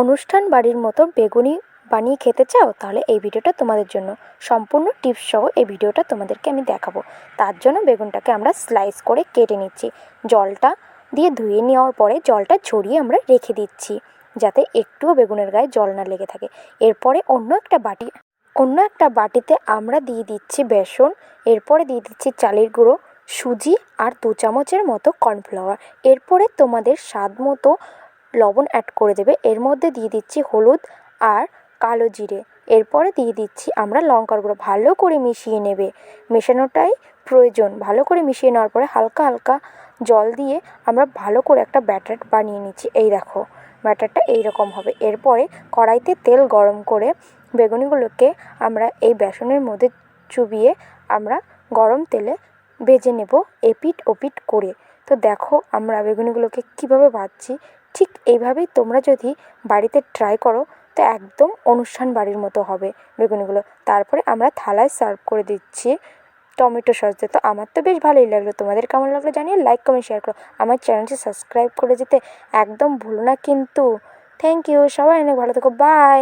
অনুষ্ঠান বাড়ির মতো বেগুনি বানিয়ে খেতে চাও, তাহলে এই ভিডিওটা তোমাদের জন্য। সম্পূর্ণ টিপস সহ এই ভিডিওটা তোমাদেরকে আমি দেখাবো। তার জন্য বেগুনটাকে আমরা স্লাইস করে কেটে নিচ্ছি। জলটা দিয়ে ধুয়ে নেওয়ার পরে জলটা ঝরিয়ে আমরা রেখে দিচ্ছি, যাতে একটুও বেগুনের গায়ে জল না লেগে থাকে। এরপরে অন্য একটা বাটি, অন্য একটা বাটিতে আমরা দিয়ে দিচ্ছি বেসন, এরপরে দিয়ে দিচ্ছি চালের গুঁড়ো, সুজি আর দু চামচের মতো কর্নফ্লাওয়ার। এরপরে তোমাদের স্বাদ মতো লবণ অ্যাড করে দেবে। এর মধ্যে দিয়ে দিচ্ছি হলুদ আর কালো জিরে। এরপরে দিয়ে দিচ্ছি আমরা লঙ্কার গুঁড়ো। ভালো করে মিশিয়ে নেবে। মেশানোটাই প্রয়োজন। ভালো করে মিশিয়ে নেওয়ার পরে হালকা হালকা জল দিয়ে আমরা ভালো করে একটা ব্যাটার বানিয়ে নিচ্ছি। এই দেখো, ব্যাটারটা এই রকম হবে। এরপরে কড়াইতে তেল গরম করে বেগুনিগুলোকে আমরা এই বেসনের মধ্যে চুবিয়ে আমরা গরম তেলে ভেজে নেব এপিট ওপিট করে। তো দেখো আমরা বেগুনিগুলোকে কীভাবে ভাজছি ঠিক এইভাবেই তোমরা যদি বাড়িতে ট্রাই করো, তো একদম অনুষ্ঠান বাড়ির মতো হবে বেগুনিগুলো। তারপরে আমরা থালায় সার্ভ করে দিচ্ছি টমেটো সস দিয়ে। তো আমার তো বেশ ভালোই লাগল। তোমাদের কেমন লাগল জানিয়ে লাইক কমেন্ট শেয়ার করো। আমার চ্যানেলটি সাবস্ক্রাইব করে যেতে একদম ভুলো না কিন্তু। থ্যাংক ইউ সবাই অনেক ভালো থেকো। বাই